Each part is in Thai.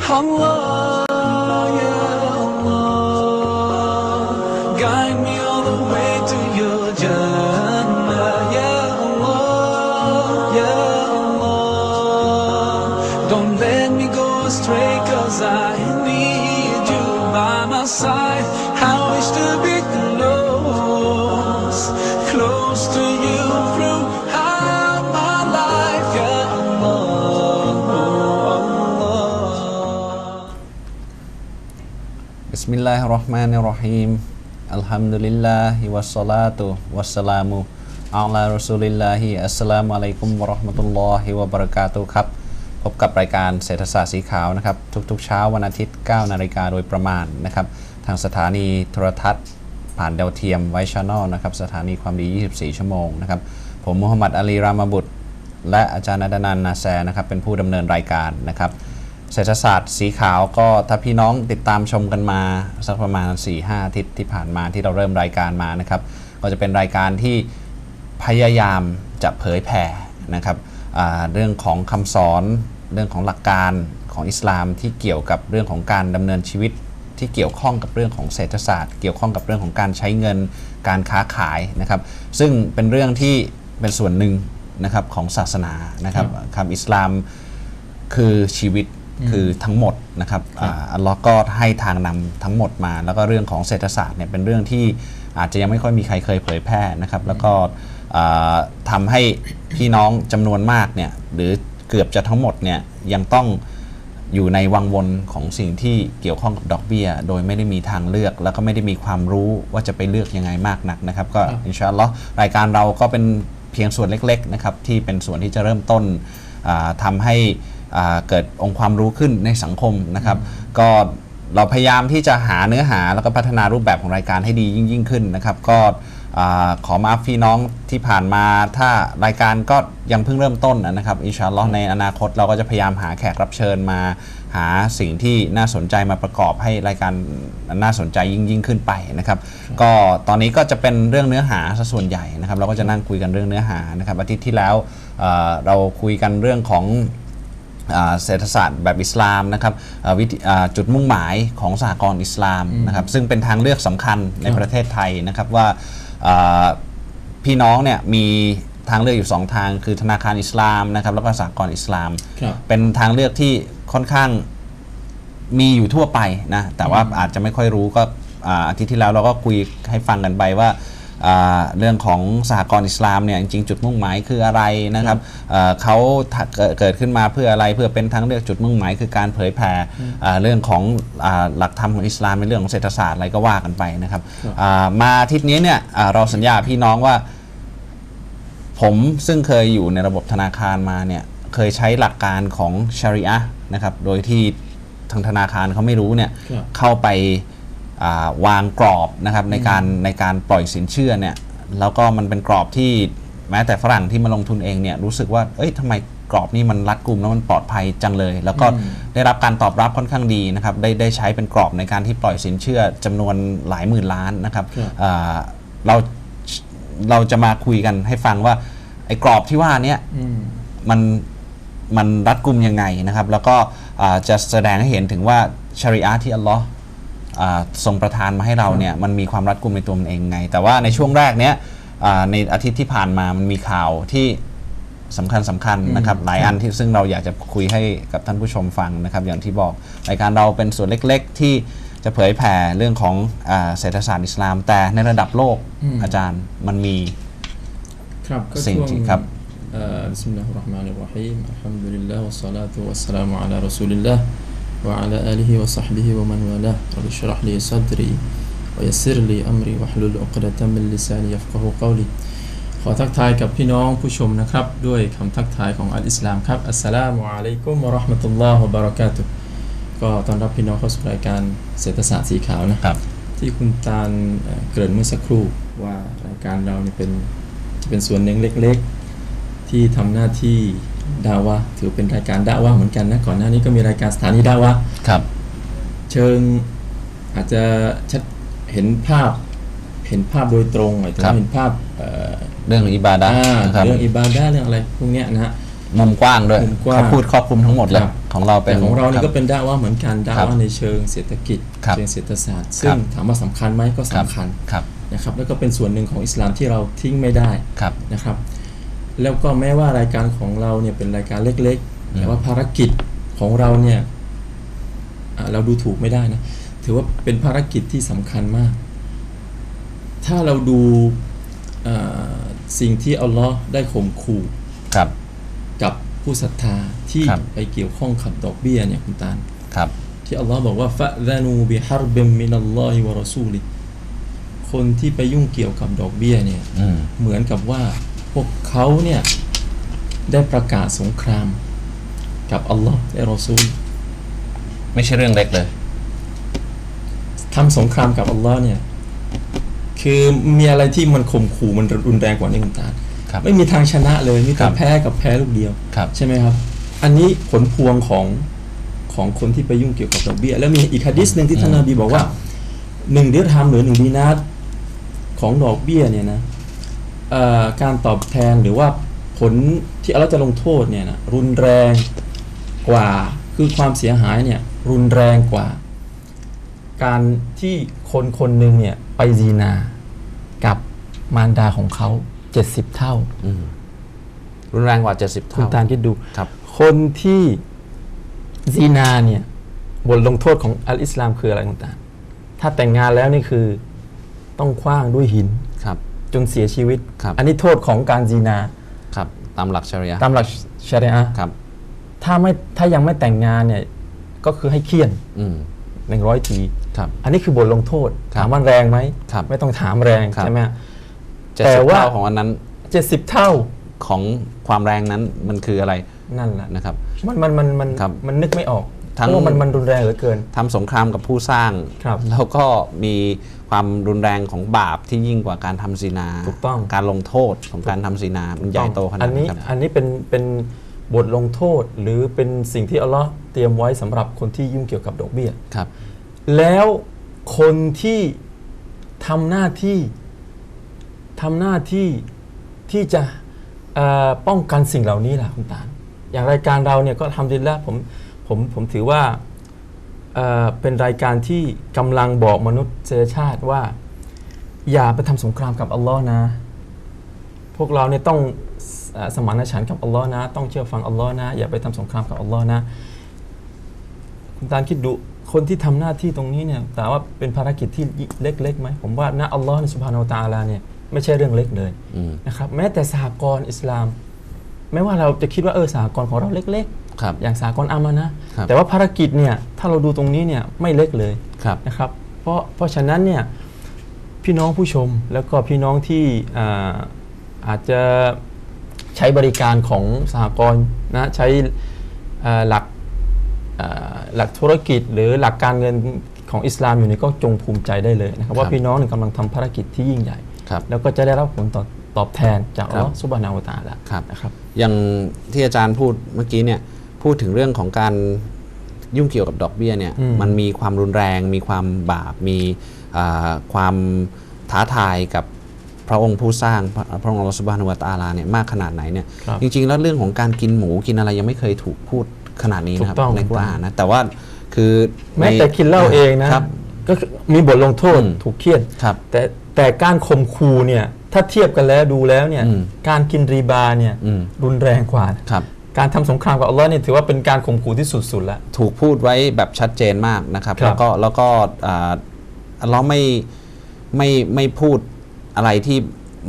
好啊 Bismillahirrahmanirrahim Alhamdulillahi wassalatu wassalamu ala rasulillahi Assalamualaikum warahmatullahi wabarakatuh ครับ พบกับรายการเศรษฐศาสตร์สีขาวนะครับ ทุกๆเช้าวันอาทิตย์ 9 นาฬิกาโดยประมาณนะครับ ทางสถานีโทรทัศน์ ผ่านดาวเทียมไวช n น l นะครับ สถานีความดี 24 ชั่วโมงนะครับ ผมมูฮัมหมัดอาลีรามาบุตร และอาจารย์นัดนันนาแซนะครับ เป็นผู้ดำเนินรายการนะครับ เศรษฐศาสตร์สีขาวก็ถ้าพี่น้องติดตามชมกันมาสักประมาณ 4-5อาทิตย์ที่ผ่านมาที่เราเริ่มรายการมานะครับ ก็จะเป็นรายการที่พยายามจะเผยแผ่นะครับเรื่องของคำสอนเรื่องของหลักการของอิสลามที่เกี่ยวกับเรื่องของการดำเนินชีวิตที่เกี่ยวข้องกับเรื่องของเศรษฐศาสตร์ เกี่ยวข้องกับเรื่องของการใช้เงินการค้าขายนะครับ ซึ่งเป็นเรื่องที่เป็นส่วนหนึ่งนะครับของศาสนานะครับคำอิสลามคือชีวิต คือทั้งหมดนะครับอ่าอัลลอฮ์ก็ให้ทางนำทั้งหมดมา แล้วก็เรื่องของเศรษฐศาสตร์เนี่ยเป็นเรื่องที่อาจจะยังไม่ค่อยมีใครเคยเผยแพร่นะครับ แล้วก็อ่าทำให้พี่น้องจำนวนมากเนี่ยหรือเกือบจะทั้งหมดเนี่ยยังต้องอยู่ในวังวนของสิ่งที่เกี่ยวข้องกับดอกเบี้ย โดยไม่ได้มีทางเลือก แล้วก็ไม่ได้มีความรู้ว่าจะไปเลือกยังไงมากนักนะครับ ก็อินชาอัลลอฮ์รายการเราก็เป็นเพียงส่วนเล็ก ๆ นะครับ ที่เป็นส่วนที่จะเริ่มต้นอ่าทำให้อ่า เกิดองค์ความรู้ขึ้นในสังคมนะครับ ก็เราพยายามที่จะหาเนื้อหาแล้วก็พัฒนารูปแบบของรายการให้ดียิ่งยิ่งขึ้นนะครับ ก็ขอมาพี่น้องที่ผ่านมาถ้ารายการก็ยังเพิ่งเริ่มต้นนะครับอินชาอัลลอฮ์ในอนาคตเราก็จะพยายามหาแขกรับเชิญมาหาสิ่งที่น่าสนใจมาประกอบให้รายการน่าสนใจยิ่งยิ่งขึ้นไปนะครับ ก็ตอนนี้ก็จะเป็นเรื่องเนื้อหาส่วนใหญ่นะครับ เราก็จะนั่งคุยกันเรื่องเนื้อหานะครับอาทิตย์ที่แล้วเราคุยกันเรื่องของ เศรษฐศาสตร์แบบอิสลามนะครับอ่าวิธีอ่าจุดมุ่งหมายของสหกรณ์อิสลามนะครับซึ่งเป็นทางเลือกสำคัญในประเทศไทยนะครับว่าอ่าพี่น้องเนี่ยมีทางเลือกอยู่ 2 ทางคือธนาคารอิสลามนะครับแล้วก็สหกรณ์อิสลามครับเป็นทางเลือกที่ค่อนข้างมีอยู่ทั่วไปนะแต่ว่าอาจจะไม่ค่อยรู้ก็อ่าอาทิตย์ที่แล้วเราก็คุยให้ฟังกันไปว่าอ่า เรื่องของสหกรณ์อิสลามเนี่ยจริงๆจุดมุ่งหมายคืออะไรนะครับเอ่อเขาถ้าเกิดเกิดขึ้นมาเพื่ออะไรเพื่อเป็นทางเลือกจุดมุ่งหมายคือการเผยแผ่อ่าเรื่องของอ่าหลักธรรมของอิสลามในเรื่องของเศรษฐศาสตร์อะไรก็ว่ากันไปนะครับอ่ามาอาทิตย์นี้เนี่ยอ่าเราสัญญาพี่น้องว่า ผมซึ่งเคยอยู่ในระบบธนาคารมาเนี่ยเคยใช้หลักการของชาริอะห์นะครับโดยที่ทางธนาคารเขาไม่รู้เนี่ยครับเข้าไปอ่า วางกรอบนะครับในการในการปล่อยสินเชื่อเนี่ยแล้วก็มันเป็นกรอบที่แม้แต่ฝรั่งที่มาลงทุนเองเนี่ยรู้สึกว่าเอ้ยทำไมกรอบนี้มันรัดกุมแล้วมันปลอดภัยจังเลย แล้วก็ได้รับการตอบรับค่อนข้างดีนะครับได้ได้ใช้เป็นกรอบในการที่ปล่อยสินเชื่อจำนวนหลายหมื่นล้านนะครับครับอ่าเราเราจะมาคุยกันให้ฟังว่าไอ้กรอบที่ว่าเนี้ยอืมมันมันรัดกุมยังไงนะครับ แล้วก็อ่าจะแสดงให้เห็นถึงว่าชริอะห์ที่อัลลอฮ์ อ่าทรงประทานมาให้เราเนี่ยมันมีความรัดกุมในตัวมันเองไง แต่ว่าในช่วงแรกเนี้ยอ่าในอาทิตย์ที่ผ่านมามันมีข่าวที่สำคัญสำคัญนะครับหลายอันที่ซึ่งเราอยากจะคุยให้กับท่านผู้ชมฟังนะครับ อย่างที่บอกรายการเราเป็นส่วนเล็ก ๆ ที่จะเผยแผ่เรื่องของอาเศรษฐศาสตร์อิสลาม แต่ในระดับโลกอืมอาจารย์มันมีครับก็สิ่งช่วงที่ครับเอ่อบิสมิลลาฮิร เราะห์มานิรเราะฮีมอัลฮัมดุลิลลาฮ์วัสศอลาตุวัสสลามุอะลารอซูลิลลาห์วะอะลาอาลิฮิวะศอฮบิฮิวะมันวาลาห์ร็อบบิชเราะห์ลีซัดรีวะยัสซิรลีอัมรีวะฮลุลอุกดะตัมมินลิซานียัฟกะฮูกอลีขอทักทายกับพี่น้องผู้ชมนะครับ ด้วยคำทักทายของอัลอิสลามครับ อัสสลามุอะลัยกุมวะเราะห์มะตุลลอฮ์วะบะเราะกาตุฮ์ก็ต้อนรับพี่น้องเข้าสู่รายการเศรษฐศาสตร์สีขาวนะครับ ที่คุณตาลเอ่อเกริ่นเมื่อสักครู่ว่ารายการเราเนี่ยเป็นจะเป็นส่วนหนึ่งเล็ก ๆ ที่ทำหน้าที่ ดาวะห์ถือเป็นรายการดาวะห์เหมือนกันนะก่อนหน้านี้ก็มีรายการสถานีดาวะห์ครับ เชิงอาจจะชัดเห็นภาพเห็นภาพโดยตรงหมายถึงครับเห็นภาพเอ่อเรื่องของอิบาดะห์อ่านะครับเรื่องอิบาดะห์เรื่องอะไรพวกเนี้ยนะฮะมุมกว้างด้วยมุมกว้างเขาพูดครอบคลุมทั้งหมดเลยครับของเราเป็นแต่ของเรานี่คก็บเป็นดาว่าเหมือนกันดาครับว่าในเชิงเศรษฐกิจครับเชิงเศรษฐศาสตร์คซึ่รังบถามว่าสำคัญไหมก็ครัสำบคัญครับนะครับแล้วก็เป็นส่วนหนึ่งของอิสลามที่เราทิ้งไม่ได้ครับนะครับ แล้วก็แม้ว่ารายการของเราเนี่ยเป็นรายการเล็กอืมๆแต่ว่าภารกิจของเราเนี่ยอ่าเราดูถูกไม่ได้นะ ถือว่าเป็นภารกิจที่สำคัญมาก ถ้าเราดูอ่าสิ่งที่อัลลอฮ์ได้ข่มขู่ครับกับผู้ศรัทธาที่ครับไปเกี่ยวข้องกับดอกเบี้ยเนี่ยคุณตาลครับที่อัลลอฮ์บอกว่าฟะซานูบิฮารบิมมินัลลอฮิวะรอซูลิคนที่ไปยุ่งเกี่ยวกับดอกเบี้ยเนี่ยอืมเหมือนกับว่าพ วกเขาเนี่ยได้ประกาศสงครามกับอัลลอฮ์และรอซูลไม่ใช่เรื่องเล็กเลยทำสงครามกับอัลลอฮ์เนี่ยคือมีอะไรที่มันข่มขู่มันรุนแรงกว่านี้คุณตาลครับไม่มีทางชนะเลยมีครัแต่บแพ้กับแพ้ลูกเดียวครับใช่ไหมครับ อันนี้ผลพวงของของคนที่ไปยุ่งเกี่ยวกับดอกเบี้ยแล้วมีอีกฮะดิษหนึ่งที่ท่านนบีบอกว่าครับหนึ่งเดือนทำหรือหนึ่งดีนาร์ของดอกเบี้ยเนี่ยนะเอ่อ การตอบแทนหรือว่าผลที่อัลเลาะห์จะลงโทษเนี่ยนะรุนแรงกว่าคือความเสียหายเนี่ยรุนแรงกว่า การที่คนคนหนึ่งเนี่ยไปซีนากับมารดาของเขา 70 เท่าอืมรุนแรงกว่า 70คุณเท่าตามคิดดูครับ คนที่ซีนาเนี่ยบทลงโทษของอัลอิสลามคืออะไรคุณตาถ้าแต่งงานแล้วนี่คือต้องคว้างด้วยหินครับ จนเสียชีวิต ครับ อันนี้โทษของการซีนา ครับ ตามหลักชาริยะตามหลักชารีอะห์ครับ ถ้าไม่ถ้ายังไม่แต่งงานเนี่ยก็คือให้เคี่ยนอืม หนึ่งร้อยทีครับอันนี้คือบทลงโทษ ครับถามว่าแรงไหมครับไม่ต้องถามแรงครับ ใช่ไหมเจ็ดแต่สิบว่า เท่าของอันนั้นเจ็ดสิบเท่าของความแรงนั้นมันคืออะไรนั่นแหละนะครับ มันมันมันมันครับ มันนึกไม่ออก ทั้งเพราะว่ามันมันรุนแรงเหลือเกินทำสงครามกับผู้สร้างครับแล้วก็มีความรุนแรงของบาปที่ยิ่งกว่าการทำซีนาถูกต้องการลงโทษของการทำซีนามันใหญ่โตขนาดอันนั้นี้นครับอันนี้เป็นเป็นบทลงโทษหรือเป็นสิ่งที่อัลลอฮ์เตรียมไว้สำหรับคนที่ยุ่งเกี่ยวกับดอกเบี้ยครับ แล้วคนที่ทำหน้าที่ทำหน้าที่ที่จะเอ่อป้องกันสิ่งเหล่านี้ล่ะคุณตาลอย่างรายการเราเนี่ยก็ทำดีแล้วผม ผมผมถือว่าเอ่อเป็นรายการที่กำลังบอกมนุษยชาติว่า อย่าไปทำสงครามกับอัลลอฮ์นะ พวกเราเนี่ยต้องเอ่อสมานฉันท์กับอัลลอฮ์นะ ต้องเชื่อฟังอัลลอฮ์นะ อย่าไปทำสงครามกับอัลลอฮ์นะคุณตาลคิดดูคนที่ทำหน้าที่ตรงนี้เนี่ยแต่ว่าเป็นภารกิจที่เล็กๆไหมผมว่านะอัลลอฮ์ในสุภาโนตาลาเนี่ยไม่ใช่เรื่องเล็กเลยนะครับแม้แต่สหกรณ์อิสลามแม้ว่าเราจะคิดว่าเออสหกรณ์ของเราเล็ก ครับๆอย่างสหกรณ์อามานะ ครับแต่ว่าภารกิจเนี่ยถ้าเราดูตรงนี้เนี่ยไม่เล็กเลยครับนะครับเพราะเพราะฉะนั้นเนี่ยพี่น้องผู้ชมแล้วก็พี่น้องที่อ่าอาจจะใช้บริการของสหกรณ์นะใช้อ่าหลักอ่าหลักธุรกิจหรือหลักการเงินของอิสลามอยู่นี่ก็จงภูมิใจได้เลยนะครับว่าพี่น้องเนี่ยกำลังทำภารกิจที่ยิ่งใหญ่ ครับ แล้วก็จะได้รับผลตอบตอบแทนจากอัลครับลอฮ์ซุบฮานาอูวะตะอาลาครับ นะครับ อย่างที่อาจารย์พูดเมื่อกี้เนี่ย พูดถึงเรื่องของการยุ่งเกี่ยวกับดอกเบี้ยเนี่ยอืมมันมีความรุนแรง มีความบาปมีอ่าความท้าทายกับพระองค์ผู้สร้างพระพระองค์อัลลอฮฺสุบฮานุวะตะอาลาเนี่ยมากขนาดไหนเนี่ยครับจริง ๆ แล้วเรื่องของการกินหมูกินอะไรยังไม่เคยถูกพูดขนาดนี้นะครับถูกต้องในกุรอานนะแต่ว่าคือแม้ในแต่กินเหล้าเองนะครับก็คือมีบทลงโทษอืมถูกเคี่ยนครับแต่แต่การข่มขู่เนี่ยถ้าเทียบกันแล้วดูแล้วเนี่ยอืมการกินรีบาเนี่ยอืมรุนแรงกว่าครับ การทำสงครามกับอัลลอฮ์เนี่ยถือว่าเป็นการข่มขู่ที่สุดๆแล้วถูกพูดไว้แบบชัดเจนมากนะครับครับแล้วก็แล้วก็อ่าอัลเลาะห์ไม่ไม่ไม่พูดอะไรที่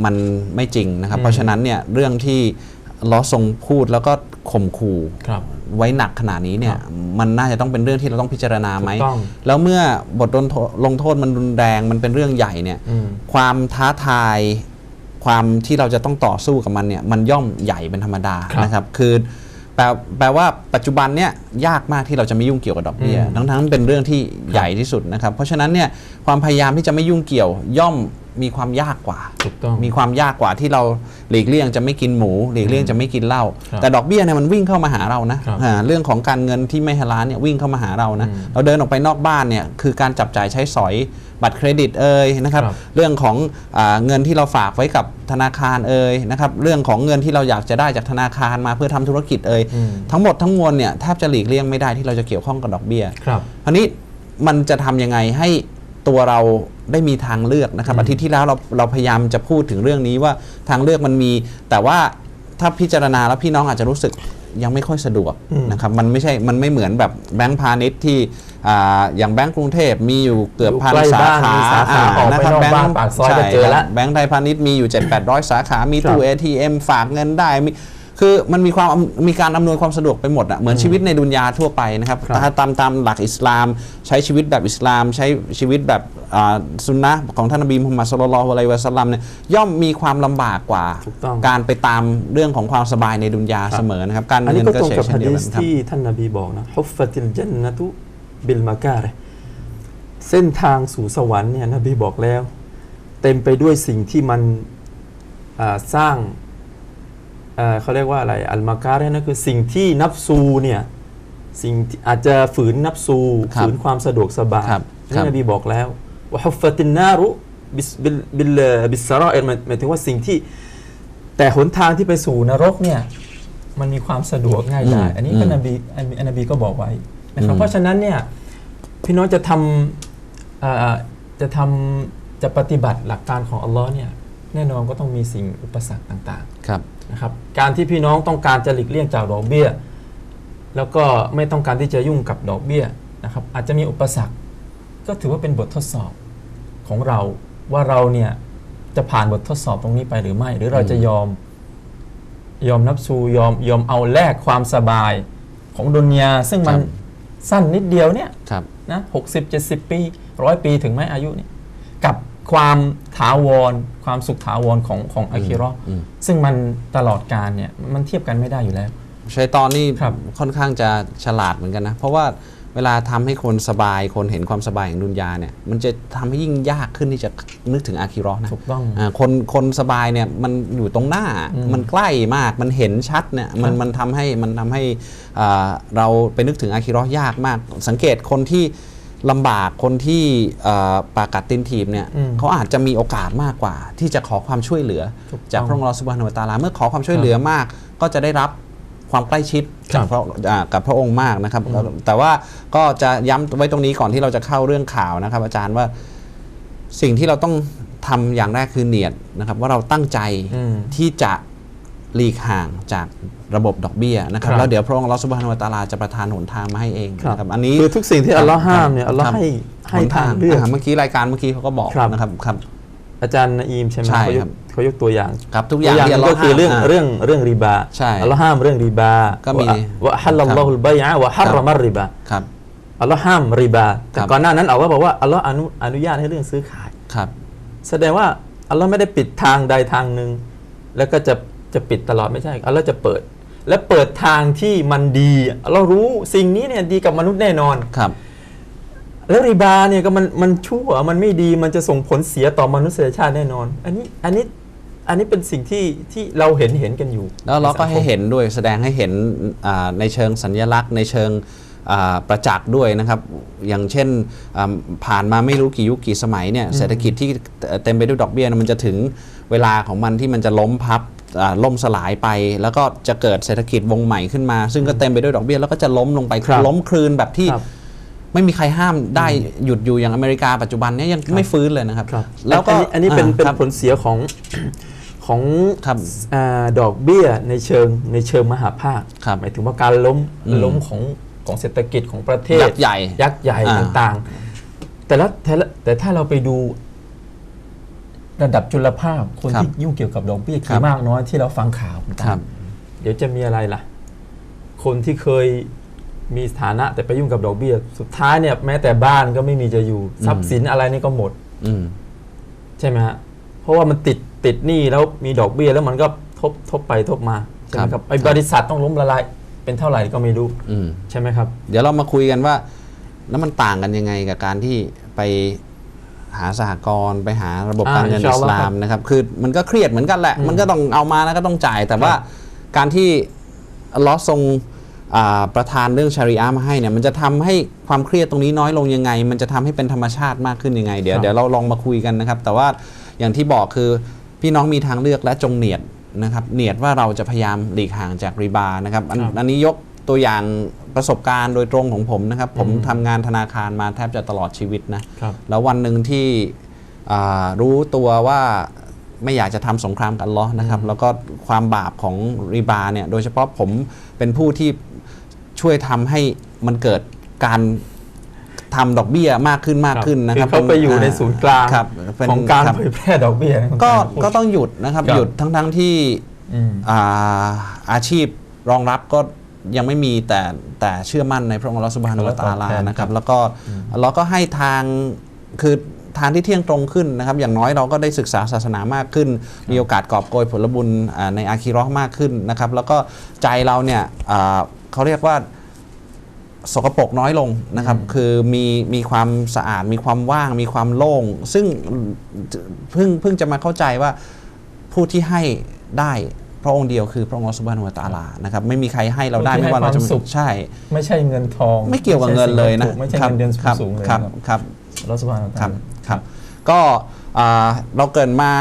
มันไม่จริงนะครับ เพราะฉะนั้นเนี่ยเรื่องที่อัลเลาะห์ทรงพูดแล้วก็ข่มขู่ครับไว้หนักขนาดนี้เนี่ยมันน่าจะต้องเป็นเรื่องที่เราต้องพิจารณาไหมถูกต้องแล้วเมื่อบทลงโทษลงโทษมันรุนแรงมันเป็นเรื่องใหญ่เนี่ยอืมความท้าทายความที่เราจะต้องต่อสู้กับมันเนี่ยมันย่อมใหญ่เป็นธรรมดาครับนะครับ คือแป ลแปลว่าปัจจุบันเนี่ยยากมากที่เราจะไม่ยุ่งเกี่ยวกับดอกเบี้ยอืมทั้งทั้งๆเป็นเรื่องที่ใหญ่ที่สุดนะครับ เพราะฉะนั้นเนี่ยความพยายามที่จะไม่ยุ่งเกี่ยวย่อม มีความยากกว่า ถูกต้อง มีความยากกว่าที่เราหลีกเลี่ยงจะไม่กินหมู หลีกเลี่ยงจะไม่กินเหล้าครับแต่ดอกเบี้ยเนี่ยมันวิ่งเข้ามาหาเรานะครับอ่าเรื่องของการเงินที่ไม่ฮาลาลเนี่ยวิ่งเข้ามาหาเรานะอืมเราเดินออกไปนอกบ้านเนี่ยคือการจับจ่ายใช้สอยบัตรเครดิตเอ่ยนะครับ ครับ เรื่องของอาเงินที่เราฝากไว้กับธนาคารเอ่ยนะครับเรื่องของเงินที่เราอยากจะได้จากธนาคารมาเพื่อทำธุรกิจเอ่ยอืม ทั้งหมดทั้งมวลเนี่ยแทบจะหลีกเลี่ยงไม่ได้ที่เราจะเกี่ยวข้องกับดอกเบี้ย ครับ คราวนี้มันจะทำยังไงให้ ตัวเราได้มีทางเลือกนะครับอืมอาทิตย์ที่แล้วเราเราพยายามจะพูดถึงเรื่องนี้ว่าทางเลือกมันมี แต่ว่าถ้าพิจารณาแล้วพี่น้องอาจจะรู้สึกยังไม่ค่อยสะดวกอืมนะครับมันไม่ใช่มันไม่เหมือนแบบแบงก์พาณิชย์ที่อ่าอย่างแบงก์กรุงเทพมีอยู่เกือบอยู่พันใกล้สาบ้านขามีสาขาออกไปนะครับนอกแบงบ้านก์ปากซอยก็ใช่เจอครับละแบงก์ไทยพาณิชย์มีอยู่ 7 8 0 0 สาขา มีตู้ครับ ATM ฝากเงินได้มี คือมันมีความมีการอำนวยความสะดวกไปหมดอะเหมือนชีวิตในดุนยาทั่วไปนะครับครับถ้าตามตามหลักอิสลาม ใช้ชีวิตแบบอิสลาม ใช้ชีวิตแบบอ่าสุนนะห์ของท่านนบีมุฮัมมัดสุลลัลลอฮุอะลัยฮิวะสัลลัมเนี่ยย่อมมีความลำบากกว่าถูกต้องการไปตามเรื่องของความสบายในดุนยาครับเสมอนะครับการอันเงินี้นก็ก็ตรงเช่กับนฮะเดียวดีกัษนครับที่ท่านนบีบอกนะฮุฟฟติลจันนะตุบิลมาการะเส้นทางสู่สวรรค์เนี่ยนบีบอกแล้ว เต็มไปด้วยสิ่งที่มันอ่าสร้าง เอ่อเขาเรียกว่าอะไรอัลมาการะนั่นคือสิ่งที่นับซูเนี่ยสิ่งที่อาจจะฝืนนับซูครับฝืนความสะดวกสบายครับนี่ครับนบีบอกแล้วว่าฮุฟฟตินนารุบิสบิลบิลบิสรอเอรหมายถึงว่าสิ่งที่แต่หนทางที่ไปสู่นรกเนี่ยมันมีความสะดวกง่ายดายอืมอันนี้ก็อืมนบีอันอันนบีก็บอกไว้นะครับอืมเพราะฉะนั้นเนี่ยพี่น้องจะทำเอ่อจะทำจะปฏิบัติหลักการของอัลลอฮ์เนี่ยแน่นอนก็ต้องมีสิ่งอุปสรรคต่างครับๆ นะครับการที่พี่น้องต้องการจะหลีกเลี่ยงจากดอกเบี้ย แล้วก็ไม่ต้องการที่จะยุ่งกับดอกเบี้ยนะครับอาจจะมีอุปสรรค ก็ถือว่าเป็นบททดสอบของเราว่าเราเนี่ยจะผ่านบททดสอบตรงนี้ไปหรือไม่ หรือเราจะยอมยอมนับซูยอมยอมเอาแลกความสบายของดุนยา ซึ่งมันครับสั้นนิดเดียวเนี่ยครับนะหกสิบเจ็ดสิบปีร้อยปีถึงไหมอายุเนี่ยกับความ ถาวรความสุขถาวรของของอาคิเรอห์อืมซึ่งมันตลอดการเนี่ยมันเทียบกันไม่ได้อยู่แล้วชัยตอนนี่ครับค่อนข้างจะฉลาดเหมือนกันนะ เพราะว่าเวลาทำให้คนสบายคนเห็นความสบายของดุนยาเนี่ยมันจะทำให้ยิ่งยากขึ้นที่จะนึกถึงอาคิเราะห์นะถูกต้องาคนคนสบายเนี่ยมันอยู่ตรงหน้าอืมมันใกล้มากมันเห็นชัดเนี่ยมันครับมันทำให้มันทำให้อ่าเราไปนึกถึงอาคิเราะห์ยากมาก สังเกตคนที่ ลำบากคนที่อ่าปากัดตินทีบเนี่ยอืมเขาอาจจะมีโอกาสมากกว่า ที่จะขอความช่วยเหลือ ถูกต้องจากพระองค์เราสุบฮานุวะตะอาลาเมื่อขอความช่วยเหลือมาก ก็จะได้รับความใกล้ชิดครัจากบพระอ่ากับพระองค์มากนะครับอืมแต่ว่าก็จะย้ำไว้ตรงนี้ก่อนที่เราจะเข้าเรื่องข่าวนะครับ อาจารย์ว่าสิ่งที่เราต้องทำอย่างแรกคือเนียดนะครับ ว่าเราตั้งใจอืม ที่จะ หลีกห่างจากระบบดอกเบี้ยนะครับครับ แล้วเดี๋ยวพระองค์เราสุบฮานุวะตะอาลาจะประทานหนทางมาให้เองนะครับอันนี้คือทุกสิ่งที่อัลลอฮ์ห้ามเนี่ยอัลลอฮ์ครับให้ให้หนทางเลือกาเมื่อกี้รายการเมื่อกี้เขาก็บอกครับ นะครับครับ อาจารย์นาอีมใช่ไหมใช่เขายครักบ เขายกตัวอย่างครับทุกอตัย่างวอย่างที่หอันึลงลอก็ฮ์คือเรื่องห้าม เรื่องเรื่องริบาใช่อัลลอฮ์ห้ามเรื่องริบาก็มี วะฮัลลัลลอฮุลบัยอะวะฮัรรมัรริบาครับ อัลลอฮ์ห้ามริบาแต่ครับ ก่อนหน้านั้นอัลลอฮ์บอกว่าอัลลอฮ์อนุอนุญาตให้เรื่องซื้อขาย ครับ แสดงว่าอัลลอฮ์ไม่ได้ปิดทางใดทางหนึ่งแล้วก็จะ จะปิดตลอดไม่ใช่อัลลอฮ์จะเปิด และเปิดทางที่มันดีอัลลอฮ์รู้สิ่งนี้เนี่ยดีกับมนุษย์แน่นอนครับ แล้วริบาเนี่ยก็มันมันชั่วมันไม่ดีมันจะส่งผลเสียต่อมนุษยชาติแน่นอน อันนี้อันนี้อันนี้เป็นสิ่งที่ที่เราเห็นเห็นกันอยู่ แล้วเราก็นสังคมให้เห็นด้วยแสดงให้เห็นอ่าในเชิงสัญลักษณ์ในเชิงอ่าประจักษ์ด้วยนะครับ อย่างเช่นอ่าผ่านมาไม่รู้กี่ยุคกี่สมัยเนี่ยเศรษฐกิจที่เต็มไปด้วยดอกเบี้ยเนยมันจะถึงเวลาของมันที่มันจะล้มพับอ่า ล่มสลายไป แล้วก็จะเกิดเศรษฐกิจวงใหม่ขึ้นมา ซึ่งก็เต็มไปด้วยดอกเบี้ยแล้วก็จะล้มลงไปครับล้มคลืนแบบที่ครับไม่มีใครห้ามได้หยุดอยู่อย่างอเมริกาปัจจุบันเนี้ยังไม่ฟื้นเลยนะครับครับแล้วก็อันนี้อันนี้เป็นอ่าเป็นครับผลเสียของของครับอาดอกเบี้ยในเชิงในเชิงมหาภาคครับหมายถึงว่าการล้มอืมล้มของของเศรษฐกิจของประเทศยักษ์ใหญ่ยักษ์ใหญ่อ่าต่างๆแต่ละแต่ละแต่ถ้าเราไปดู ระดับจุลภาพคนครับที่ยุ่งเกี่ยวกับดอกเบี้ยครัคืบอมากน้อยที่เราฟังข่าวต่างๆครับ เดี๋ยวจะมีอะไรล่ะ คนที่เคยมีฐานะแต่ไปยุ่งกับดอกเบี้ย สุดท้ายเนี่ยแม้แต่บ้านก็ไม่มีจะอยู่ทรัพย์สินอะไรนี่ก็หมด อืมใช่ไหมฮะเพราะว่ามันติดติดหนี้แล้วมีดอกเบี้ยแล้วมันก็ทบทบไปทบมาใช่ไหมคครัรับบไอ้บริษัทต้องล้มละลายเป็นเท่าไหร่ก็ไม่รู้อืมใช่ไหมครับ เดี๋ยวเรามาคุยกันว่า แล้วมันต่างกันยังไงกับการที่ไป หาสหกรณ์ไปหาระบบอ่าการเงินอินชาอิอัลสลอฮ์ลามนะครับคือมันก็เครียดเหมือนกันแหละ มันก็ต้องเอามาแล้วก็ต้องจ่าย แต่ว่าการที่อัลลอฮ์ทรงอ่าประทานเรื่องชาริอะห์มาให้เนี่ยมันจะทำให้ความเครียดตรงนี้น้อยลงยังไง มันจะทำให้เป็นธรรมชาติมากขึ้นยังไง เดี๋ยวครับเดี๋ยวเราลองมาคุยกันนะครับ แต่ว่าอย่างที่บอกคือพี่น้องมีทางเลือกและจงเนียดนะครับเนียดว่าเราจะพยายามหลีกห่างจากริบานะครับอันครับอันนี้ยกตัวอย่าง ประสบการณ์โดยตรงของผมนะครับ ผมทำงานธนาคารมาแทบจะตลอดชีวิตนะ ครับแล้ววันหนึ่งที่อ่ารู้ตัวว่าไม่อยากจะทำสงครามกับอัลเลอฮ์นะครับ แล้วก็ความบาปของริบาเนี่ย โดยเฉพาะผมเป็นผู้ที่ช่วยทำให้มันเกิดการทำดอกเบี้ยมากขึ้นมากขึ้นนะครับอเขาไปอยู่ในศูนย์กลางครับเป็นของการครับ เผยแพร่ดอกเบี้ยนะคุณก็ตาพูด ก็ต้องหยุดนะครับ ครับ หยุดทั้งทั้งๆที่ อืมอ่าอาชีพรองรับก็ ยังไม่มีแต่แต่เชื่อมั่นในพระองค์อัลลอฮฺสุบฮานุวะตะอาลาตอบแทนนะครับ แล้วก็เราก็ให้ทางคือทางที่เที่ยงตรงขึ้นนะครับ อย่างน้อยเราก็ได้ศึกษาศาสนามากขึ้น มีโอกาสกอบโกยผลบุญอ่าในอาคีเรอห์มากขึ้นนะครับ แล้วก็ใจเราเนี่ยอ่าเขาเรียกว่าสกปรกน้อยลงนะครับ คือมีมีความสะอาด มีความว่าง มีความโล่ง ซึ่งเพิ่งเพิ่งจะมาเข้าใจว่าผู้ที่ให้ได้ พระองค์เดียวคือพระองค์อัลลอฮฺซุบฮานุวะตะอาลานะครับไม่มีใครให้เราได้ผู้ที่ไม่ว่าเราจะให้ความสุขใช่ ไม่ใช่เงินทอง ไม่เกี่ยวกับเงินเลยนะไม่ใช่ครับเงินเดือนครับสูงๆเลยครับนะครับรัสบานครับครับ ก็อ่าเราเกรินมา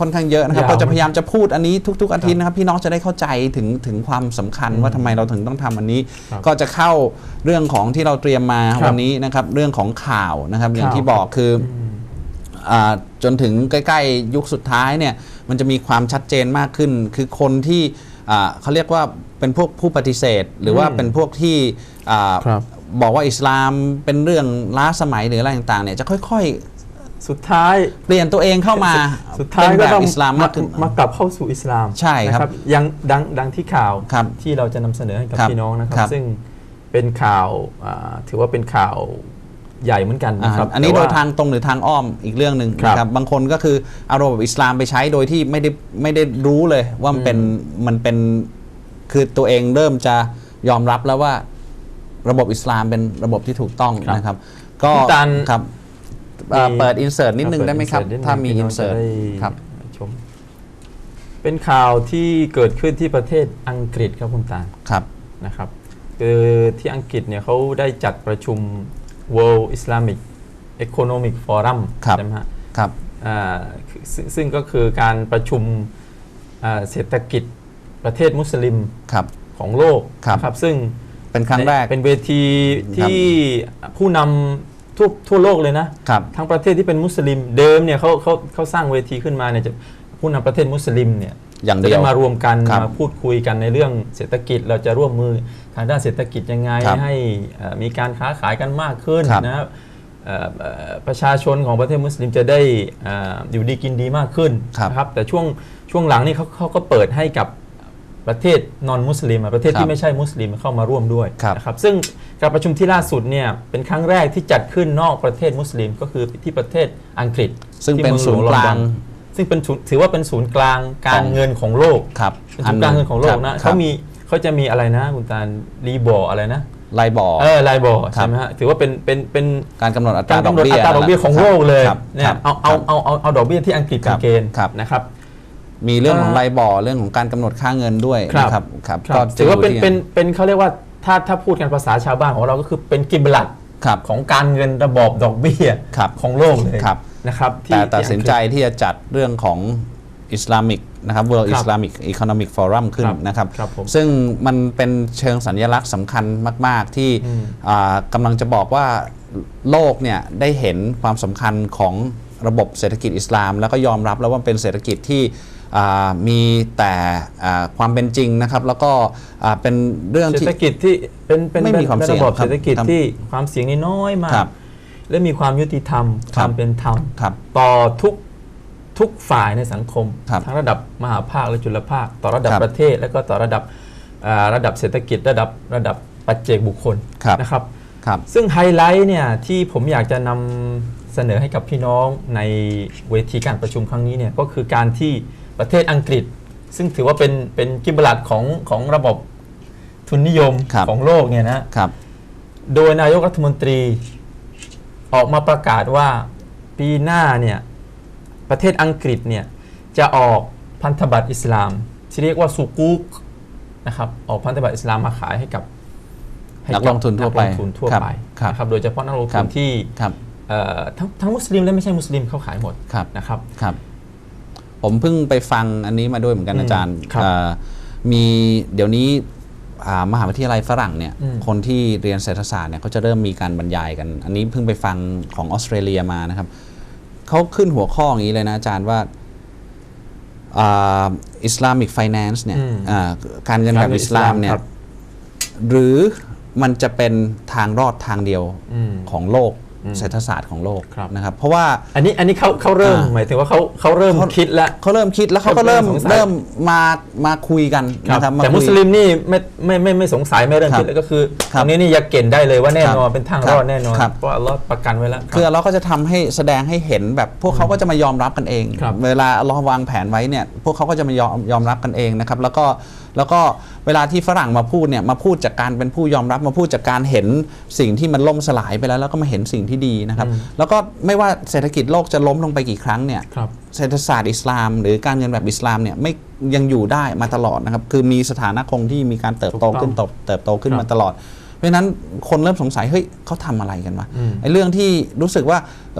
ค่อนข้างเยอะนะครับยาวเราจะพยายามจะพูดอันนี้ทุก ๆ อาทิตย์นะครับพี่น้องจะได้เข้าใจถึงถึงความสำคัญว่าทำไมเราถึงต้องทำอันนี้ครับก็จะเข้าเรื่องของที่เราเตรียมมาครับวันนี้นะครับ เรื่องของข่าวนะครับอย่างข่าวที่บอกคือออ่า จนถึงใกล้ ๆ ยุคสุดท้ายเนี่ยมันจะมีความชัดเจนมากขึ้น คือคนที่อ่าเขาเรียกว่าเป็นพวกผู้ปฏิเสธ หรือว่าอืมเป็นพวกที่อ่าครับบอกว่าอิสลามเป็นเรื่องล้าสมัยหรืออะไรต่างๆเนี่ยจะค่อยสุดท้ายๆเปลี่ยนตัวเองเข้ามาสุดท้ายเป็นก็แบบต้องอิสลามมากขึ้นมากลับเข้าสู่อิสลามใช่ครับนะยังดังดังที่ข่าวครับที่เราจะนำเสนอให้กับครับพี่น้องนะครับครับ ซึ่งเป็นข่าวอ่าถือว่าเป็นข่าว ใหญ่เหมือนกันอ่านะครับอันนี้แต่โดว่ยทางตรงหรือทางอ้อมอีกเรื่องหนึ่งครับนะครับบางคนก็คือเอาระบบอิสลามไปใช้โดยที่ไม่ได้ไม่ได้รู้เลยว่ามันเป็นมันเป็นคือตัวเองเริ่มจะยอมรับแล้วว่าระบบอิสลามเป็นระบบที่ถูกต้องครับนะครับ ก็คุณตันครับอ่ามีเปิดอินเสิร์ตนิดนึงได้ไหมครับเปิด insert ถ้ามีดอิงนเสิร์ตพี่งจะได้ครับชมเป็นข่าวที่เกิดขึ้นที่ประเทศอังกฤษครับคุณตาลครับนะครับคือที่อังกฤษเนี่ยเขาได้จัดประชุม World Islamic Economic Forum ครับใช่ไหมฮะครับอ่าคือซึ่งซึ่งก็คือการประชุมอ่าเศรษฐกิจประเทศมุสลิมครับของโลกครับนะครับซึ่งเป็นครั้งแรกเป็นเวทีที่ผู้นำทั่วทั่วโลกเลยนะครับทั้งประเทศที่เป็นมุสลิมเดิมเนี่ยเขาเขาเขาสร้างเวทีขึ้นมาเนี่ยจะผู้นำประเทศมุสลิมเนี่ย อย่างจะเดียว ได้มารวมกันครับมาพูดคุยกันในเรื่องเศรษฐกิจเราจะร่วมมือทางด้านเศรษฐกิจยังไงครับให้เอ่อมีการค้าขายกันมากขึ้นครับนะครับเอ่อเอ่อประชาชนของประเทศมุสลิมจะได้เอ่ออยู่ดีกินดีมากขึ้นครับนะครับแต่ช่วงช่วงหลังนี่เขาเขาก็เปิดให้กับประเทศนอนมุสลิมอะประเทศครับที่ไม่ใช่มุสลิมเข้ามาร่วมด้วยครับ นะครับซึ่งการประชุมที่ล่าสุดเนี่ยเป็นครั้งแรกที่จัดขึ้นนอกประเทศมุสลิม ก็คือที่ประเทศอังกฤษซึ่งที่เป็นมือหศูนย์วกลางอนดอน ซึ่งเป็นศูนย์ถือว่าเป็นศูนย์กลางกาขรองเงินของโลกครับเป็นศูนย์กลางเงินของโลกนะครัเขาบมีเขาจะมีอะไรนะคุณตาลรีบอร์อะไรนะไลบอร์เออไลบอร์ครับใช่ไหมฮะถือว่าเป็นเป็นเป็นการกำหนดอัตการราดอกกำหนดเบี้ยอัตราดอกเบี้ยของโลกเลยครับเนี่ครัยบเอาเอาเอาเอาเอาดอกเบี้ยที่อังกฤษครัเป็นบเกณฑ์ครับนะครับมีเรื่องของเอ่อไลบอร์เรื่องของการกำหนดค่าเงินด้วยครับนะครับครับครับก็ถือว่าเป็นจะยู่ที่เป็นเป็นเขาเรียกว่าถ้าถ้าพูดกันภาษาชาวบ้านของเราก็คือเป็นกิมลัดครับของการเงินระบอบดอกเบี้ยครับของโลกเลยครับ นะครับที่แต่ตัดสินใจที่อังกฤษที่จะจัดเรื่องของอิสลามิกนะครับ World ครับ Islamic Economic Forum ขึ้นครับนะครับครับผมซึ่งมันเป็นเชิงสัญลักษณ์สำคัญมาก ๆ ที่อืมอ่ากำลังจะบอกว่าโลกเนี่ยได้เห็นความสำคัญของระบบเศรษฐกิจอิสลาม แล้วก็ยอมรับแล้วว่าเป็นเศรษฐกิจที่อ่ามีแต่อ่าความเป็นจริงนะครับ แล้วก็อ่าเป็นเรื่องเศรที่ษฐกิจที่เป็นเป็นไม่มีความเป็นเสี่ยงระบบครับเศรษฐกิจครับที่ความเสี่ยงนี่น้อยมาครักบ และมีความยุติธรรมคครับวามเป็นธรรมครับต่อทุกทุกฝ่ายในสังคมครับทั้งระดับมหาภาคและจุลภาค ต่อระดับครับประเทศ และก็ต่อระดับอ่าระดับเศรษฐกิจ ระดับระดับปัจเจกบุคคลครับนะครับครับ ซึ่งไฮไลท์เนี่ยที่ผมอยากจะนำเสนอให้กับพี่น้องในเวทีการประชุมครั้งนี้เนี่ยก็คือการที่ประเทศอังกฤษ ซึ่งถือว่าเป็นเป็นกิบลัดของของระบบทุนนิยมครับของโลกเนี่ยนะครับ โดยนายกรัฐมนตรี ออกมาประกาศว่าปีหน้าเนี่ยประเทศอังกฤษเนี่ยจะออกพันธบัตรอิสลาม ที่เรียกว่าสุกุกนะครับออกพันธบัตรอิสลามมาขายให้กับให้นับกลงทุนทั่วไปนักลงทุนทั่วครับไปครับนะครับโดยเฉพาะนักลงครัทุนบที่ครับเอ่อทั้งทั้งมุสลิมและไม่ใช่มุสลิมเขาขายหมดครับนะครับครับผมเพิ่งไปฟังอันนี้มาด้วยเหมือนกันอืมอาจารย์ครับเอ่อมีเดี๋ยวนี้อ่า มหาวิทยาลัยฝรั่งเนี่ยอืมคนที่เรียนเศรษฐศาสตร์เนี่ยเขาจะเริ่มมีการบรรยายกัน อันนี้เพิ่งไปฟังของออสเตรเลียมานะครับเขาขึ้นหัวข้ออย่างนี้เลยนะอาจารย์ว่าอิสลามิกไฟแนนซ์เนี่ยอืมอ่าการเงินแบบอิสลามเนี่ยครับหรือมันจะเป็นทางรอดทางเดียวอืมของโลกอืม เศรษฐศาสตร์ของโลกครับนะครับเพราะว่าอันนี้อันนี้เขาเขาเริ่มอ่าหมายถึงว่าเขาเขาเริ่มเขาคิดแล้วเขาเริ่มคิดแล้วเขาก็เริ่เริ่มมสงสัยเริ่มมามาคุยกันครับนะครับาแต่คุยมุสลิมนี่ไม่ไม่ไม่ไม่สงสัยไม่เริ่มครับคิดเลยก็คือครัตบรงนี้นี่ยักเก่นได้เลยว่าแน่นอนครับเป็นทางครัรบอดแน่นอนครับเพราะอัลลอฮ์ประกันไว้แล้วคือเราก็จะทำให้แสดงให้เห็นแบบพวกเขาก็จะมายอมรับกันเองครับเวลาเราวางแผนไว้เนี่ยพวกเขาก็จะมายอมยอมรับกันเองนะครับแล้วก็ แล้วก็เวลาที่ฝรั่งมาพูดเนี่ยมาพูดจากการเป็นผู้ยอมรับมาพูดจากการเห็นสิ่งที่มันล่มสลายไปแล้ว แล้วก็มาเห็นสิ่งที่ดีนะครับอืมแล้วก็ไม่ว่าเศรษฐกิจโลกจะล้มลงไปกี่ครั้งเนี่ยครับเศรษฐศาสตร์อิสลาม หรือการเงินแบบอิสลามเนี่ยไม่ยังอยู่ได้มาตลอดนะครับคือมีสถานะคงที่มีการเติบโตถูกต้องขึ้นเติบเติบโตขึ้นครับมาตลอดเพราะฉะนั้นคนเริ่มสงสัยเฮ้ยเขาทำอะไรกันวะอืมไอ้เรื่องที่รู้สึกว่า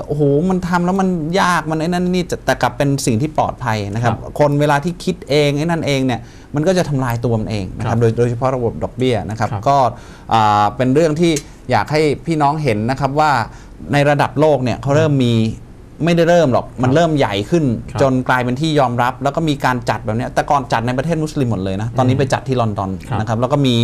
โอ้โหมันทำแล้วมันยากมันไอ้นั่นนี่แต่แต่กลับเป็นสิ่งที่ปลอดภัยนะครับครับ คนเวลาที่คิดเองไอ้นั่นเองเนี่ย มันก็จะทำลายตัวมันเองนะคครัรับบโดยโดยเฉพาะระบบดอกเบี้ยนะครับครับก็อ่าเป็นเรื่องที่อยากให้พี่น้องเห็นนะครับว่าในระดับโลกเนี่ยเขาเริ่มมี ไม่ได้เริ่มหรอก มันเริ่มใหญ่ขึ้น ครับจนกลายเป็นที่ยอมรับ แล้วก็มีการจัดแบบเนี้ยแต่ก่อนจัดในประเทศมุสลิมหมดเลยนะ ตอนนี้ไปจัดที่ลอนดอนครับ นะครับ แล้วก็มี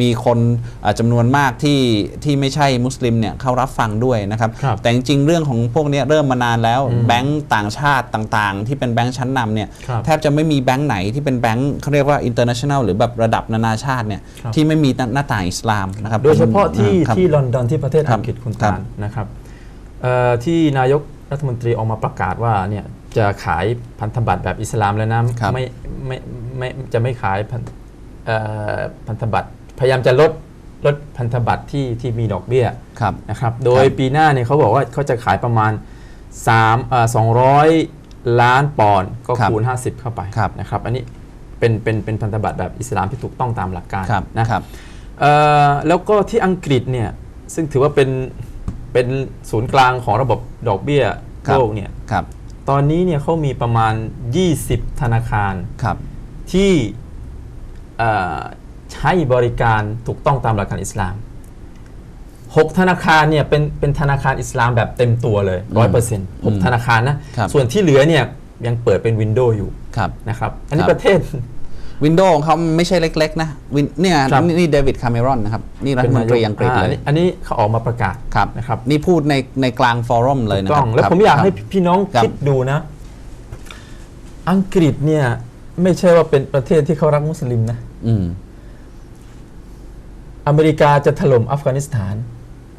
มีคนอ่าจำนวนมากที่ที่ไม่ใช่มุสลิมเนี่ยเข้ารับฟังด้วยนะครับ ครับ แต่จริงๆ เรื่องของพวกเนี้ยเริ่มมานานแล้วอืมแบงก์ต่างชาติต่างๆ ที่เป็นแบงก์ชั้นนำเนี่ยครับแทบจะไม่มีแบงก์ไหนที่เป็นแบงก์เขาเรียกว่า international หรือแบบระดับนานาชาติเนี่ยครับ ที่ไม่มีหน้าต่างอิสลามนะครับโดยเฉพาะที่ครับ ที่ลอนดอนที่ประเทศครัอับงกฤษคุณครับ ตาลนะครับเอ่อที่นายก รัฐมนตรีออกมาประกาศว่าเนี่ยจะขายพันธบัตรแบบอิสลามแล้วนะครับไม่ไม่ไม่จะไม่ขายพันเอ่อพันธบัตรพยายามจะลดลดพันธบัตรที่ที่มีดอกเบี้ยครับนะครับโดยปีหน้าเนี่ยเขาบอกว่าเขาจะขายประมาณ3เอ่อ200 ล้านปอนด์ก็ครับคูณ 50 เข้าไปครับนะครับอันนี้เป็นเป็นเป็นพันธบัตรแบบอิสลามที่ถูกต้องตามหลักการครับนะครับเอ่อแล้วก็ที่อังกฤษเนี่ยซึ่งถือว่าเป็น เป็นศูนย์กลางของระบบดอกเบี้ยครับโลกเนี่ยครับตอนนี้เนี่ยเขามีประมาณ 20 ธนาคารครับที่เอ่อใช้บริการถูกต้องตามหลักการอิสลาม 6 ธนาคารเนี่ยเป็นเป็นธนาคารอิสลามแบบเต็มตัวเลยร้อยเปอร์เซ็นต์หกธนาคารนะครับส่วนที่เหลือเนี่ยยังเปิดเป็นวินโดว์อยู่ครับนะครับ อันนี้ครับประเทศ วินโดว์ของเขาไม่ใช่เล็ก ๆ นะวินเนี่ยครับ นี่นี่เดวิดคาเมรอนนะครับ นี่รัฐมนตรีอังกฤษาเลยนนี้อันนี้เขาออกมาประกาศครับนะครับนี่พูดในในกลางฟอรัมเลยนะต้ครัอบงแล้วครับผมอยากครับ ให้พี่น้องครับ คิดดูนะ อังกฤษเนี่ย ไม่ใช่ว่าเป็นประเทศที่เขารักมุสลิมนะ อืมอเมริกาจะถล่มอัฟกานิสถาน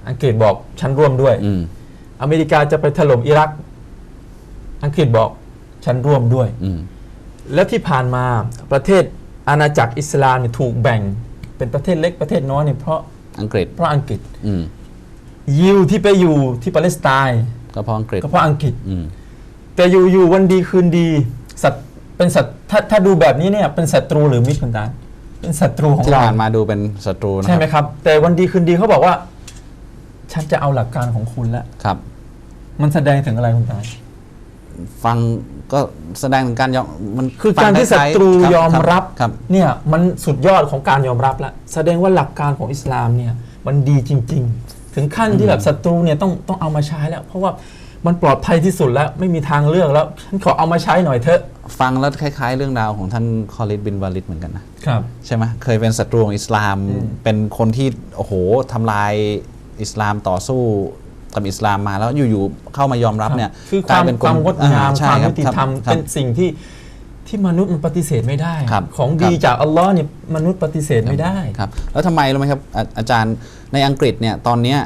อังกฤษบอกฉันร่วมด้วย อืมอเมริกาจะไปถล่มอิรัก อังกฤษบอกฉันร่วมด้วย อืม แล้วที่ผ่านมาประเทศอาณาจักรอิสลามเนี่ยถูกแบ่งเป็นประเทศเล็กประเทศน้อยเนี่ยเพราะอังกฤษเพราะอังกฤษอืมยิวที่ไปอยู่ที่ปาเลสไตน์ก็เพราะอังกฤษก็เพราะอังกฤษอืมแต่อยู่อยู่วันดีคืนดีสัตว์เป็นสัตว์ถ้าถ้าดูแบบนี้เนี่ยเป็นศัตรูหรือมิตรคุณตาลเป็นศัตรูของที่เราผ่านมาดูเป็นศัตรูนะใช่คไหมรับครับ แต่วันดีคืนดีเขาบอกว่า ฉันจะเอาหลักการของคุณแล้วครับ มันแสดงถึงอะไรคุณตาลฟัง ก็แสดงถึงการยอมมันคือฟังการที่คศัล้ายๆตรูคยอมรับครับเนี่ยมันสุดยอดของการยอมรับแล้วแสดงว่าหลักการของอิสลามเนี่ยมันดีจริง ๆ ถึงขั้นที่แบบศัตรูเนี่ยต้องต้องเอามาใช้แล้ว เพราะว่ามันปลอดภัยที่สุดแล้วไม่มีทางเลือกแล้วฉันขอเอามาใช้หน่อยเถอะ ฟังแล้วคล้ายๆ เรื่องราวของท่านคอลิดบินวาลิดเหมือนกันนะครับใช่ไหมเคยเป็นศัตรูของอิสลามอืมเป็นคนที่โอ้โหทำลายอิสลามต่อสู้ กับอิสลามมาแล้วอยู่ๆเข้ามายอมรับเนี่ยคือคกลวายมเป็นความงดงามอ่คใช่วามคยุบติธรรมคบเป็นสิ่งที่ที่มนุษย์มันปฏิเสธไม่ได้ครับของครัดีบจากอัลลอฮ์เนี่ยมนุษย์ปฏิเสธไม่ได้ครับแล้วทำไมรู้ไหมครับอาอาจารย์ในอังกฤษเนี่ยตอนเนี้ย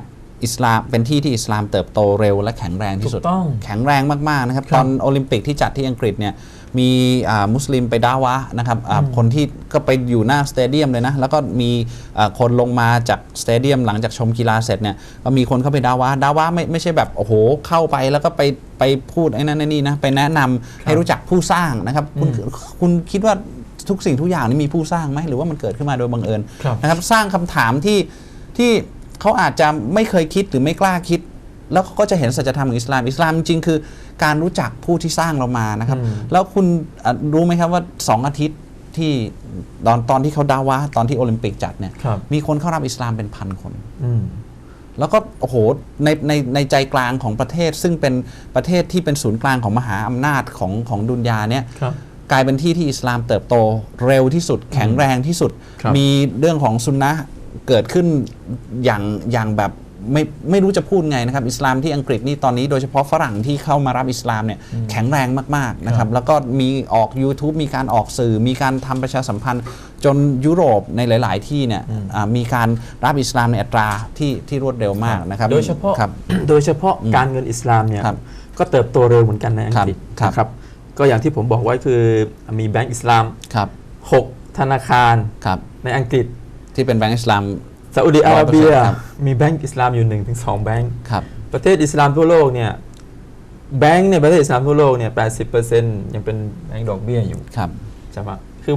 อิสลามเป็นที่ที่อิสลามเติบโตเร็วและแข็งแรงที่สุดถูกต้องแข็งแรงมากๆนะครับครับ ตอนโอลิมปิกที่จัดที่อังกฤษเนี่ย มีอ่ามุสลิมไปดาวะนะครับอ่าคนที่ก็ไปอยู่หน้าสเตเดียมเลยนะ แล้วก็มีอ่าคนลงมาจากสเตเดียมหลังจากชมกีฬาเสร็จเนี่ยก็มีคนเข้าไปดาวะดาวะไม่ไม่ใช่แบบโอ้โหเข้าไปแล้วก็ไปไปพูดไอ้นั่นไอ้นี่นะไปแนะนำให้รู้จักผู้สร้างนะครับคุณคุณคิดว่าทุกสิ่งทุกอย่างนี่มีผู้สร้างไหมหรือว่ามันเกิดขึ้นมาโดยบังเอิญครับนะครับสร้างคำถามที่ที่เขาอาจจะไม่เคยคิดหรือไม่กล้าคิด แล้วเขาก็จะเห็นสัจธรรมของอิสลามอิสลามจริงๆคือการรู้จักผู้ที่สร้างเรามานะครับอืมแล้วคุณอะรู้ไหมครับว่าสองอาทิตย์ที่ตอนตอนที่เขาดาวะห์ตอนที่โอลิมปิกจัดเนี่ยครับ มีคนเข้ารับอิสลามเป็นพันคน อืม แล้วก็โอ้โหในในในใจกลางของประเทศ ซึ่งเป็นประเทศที่เป็นศูนย์กลางของมหาอำนาจของของดุนยาเนี่ย ครับ กลายเป็นที่ที่อิสลามเติบโตเร็วที่สุด แข็งแรงที่สุด ครับมีเรื่องของซุนนะห์เกิดขึ้นอย่างอย่างแบบ ไม่ไม่รู้จะพูดไงนะครับอิสลามที่อังกฤษนี่ตอนนี้โดยเฉพาะฝรั่งที่เข้ามารับอิสลามเนี่ยแข็งแรงมากๆนะครับแล้วก็มีออก YouTube มีการออกสื่อ มีการทำประชาสัมพันธ์ จนยุโรปในหลาย ๆ ที่เนี่ยอ่ามีการรับอิสลามในอัตราที่ที่รวดเร็วมากนะครับโดยเฉพาะครับโดยเฉพาะการเงินอิสลามเนี่ยครับก็เติบโตเร็วเหมือนกันในอังกฤษครับนะครับก็อย่างที่ผมบอกไว้คือมีแบงก์อิสลามครับ6ธนาคารครับในอังกฤษที่เป็นแบงก์อิสลาม ซาอุดิอาระเบียครับมีแบงก์อิสลามอยู่1-2แบงก์ครับประเทศอิสลามทั่วโลกเนี่ยแบงก์ในประเทศอิสลามทั่วโลกเนี่ย80%ยังเป็นแบงก์ดอกเบี้ยอยู่ครับใช่ปะคือ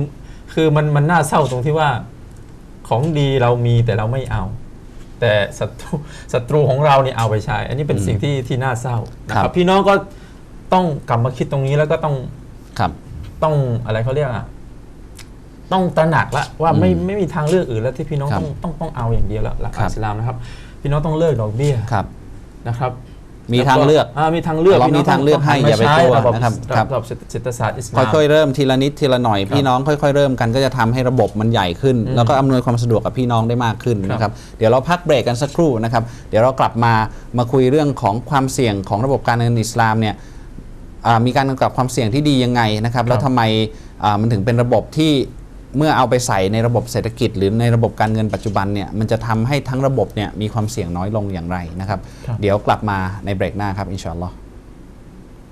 คือมันมันน่าเศร้าตรงที่ว่าของดีเรามีแต่เราไม่เอา แต่ศัตรูศัตรูของเราเนี่ยเอาไปใช้ อันนี้เป็นสิ่งที่ที่น่าเศร้านะคครัรับบพี่น้องก็ต้องกลับมาคิดตรงนี้แล้วก็ต้องครับต้องอะไรเขาเรียกอะ ต้องตระหนักละว่าไม่ไม่มีทางเลือกอื่นแล้วที่พี่น้องครับต้องต้องต้องเอาอย่างเดียวแล้วหลักครับอิสลามนะครับ พี่น้องต้องเลิกดอกเบี้ยครับ นะครับมีทางเลือกามีทางเลือกเรามีพี่น้ทางเลือกให้อย่าไปต้งกลัวระบบนะครับครับ ระบบเศรษฐศาสตร์อิสลาม ค่อยๆเริ่มทีละนิดทีละหน่อยพี่น้องค่อยๆเริ่มกันก็จะทำให้ระบบมันใหญ่ขึ้น แล้วก็อำนวยความสะดวกกับพี่น้องได้มากขึ้นครับ นะครับเดี๋ยวเราพักเบรกกันสักครู่นะครับเดี๋ยวเรากลับมามาคุยเรื่องของความเสี่ยงของระบบการเงินอิสลามเนี่ยอ่ามีการกำกับความเสี่ยงที่ดียังไงนะครับแล้วทำไมอ่ามันถึงเป็นระบบที่ เมื่อเอาไปใส่ในระบบเศรษฐกิจ หรือในระบบการเงินปัจจุบันเนี่ยมันจะทำให้ทั้งระบบเนี่ยมีความเสี่ยงน้อยลงอย่างไรนะครับครับ เดี๋ยวกลับมาในเบรกหน้าครับ อินชาอัลลอฮ์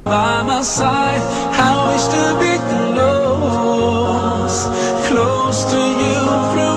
by my side. I wish to be close, close to you through